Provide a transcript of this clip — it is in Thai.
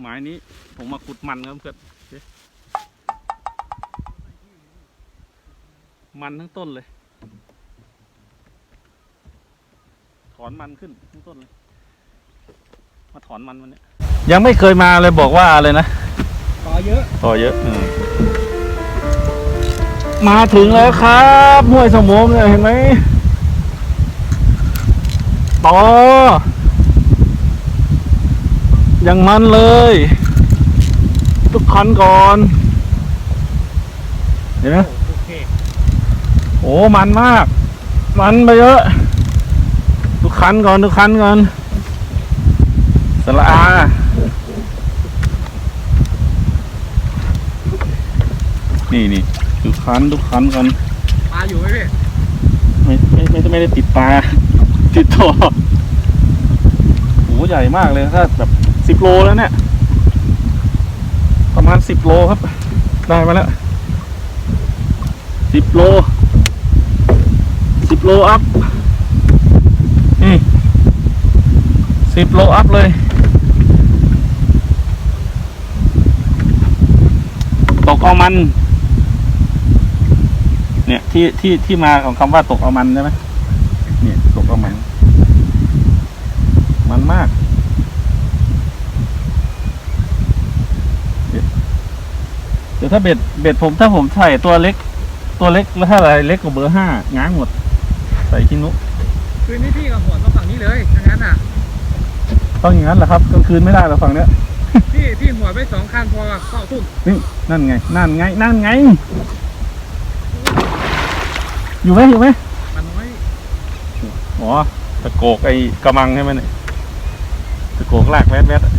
หมายนี้ผมมาขุดมันครับเพื่อนเอ๊ะมันทั้งต้นเลย ถอนมันขึ้นทั้งต้นเลย มาถอนมันวันเนี้ยยังไม่เคยมาเลยบอกว่าอะไรนะต่อเยอะต่อเยอะอืมมาถึงแล้วครับห้วยสมงเนี่ยเห็นไหมต่อ ยังมันเลย ทุกคันก่อน เห็นไหมโอเคโอ้มันมาก มันไปเยอะ ทุกคันก่อน ทุกคันก่อนสละอานี่นี่ทุกคันทุกคันก่อนปลาอยู่ไหมพี่ไม่ไม่ไม่ไม่ได้ติดปลาติดต่อโหใหญ่มากเลยถ้าแบบ สิบโลแล้วเนี่ย ประมาณสิบโลครับ ได้มาแล้วสิบโลสิบโลอัพนี่สิบโลอัพเลยตกเอามัน เนี่ยที่ที่ที่มาของคำว่าตกเอามันใช่ไหมเนี่ยตกเอามัน มันมากเดี๋ยว เดี๋ยวถ้าเบ็ดเบ็ดผมถ้าผมใส่ตัวเล็ก ตัวเล็กแล้วถ้าอะไรเล็กกว่าเบอร์ห้าง้างหมด ใส่ขี้นุคืนนี้พี่กับหัวมาฝั่งนี้เลยถ้างั้นอะ ต้องอย่างนั้นแหละครับกลางคืนไม่ได้หรอกฝั่งเนี้ยพี่พี่หัวไปสองคันพอเข้าทุ่มนี่นั่นไง นั่นไง นั่นไง อยู่ไหมอยู่ไหมมันน้อยอ๋อตะโกกไอ้กระมังใช่ไหมเนี่ยตะโกกลากแวดแวดอะ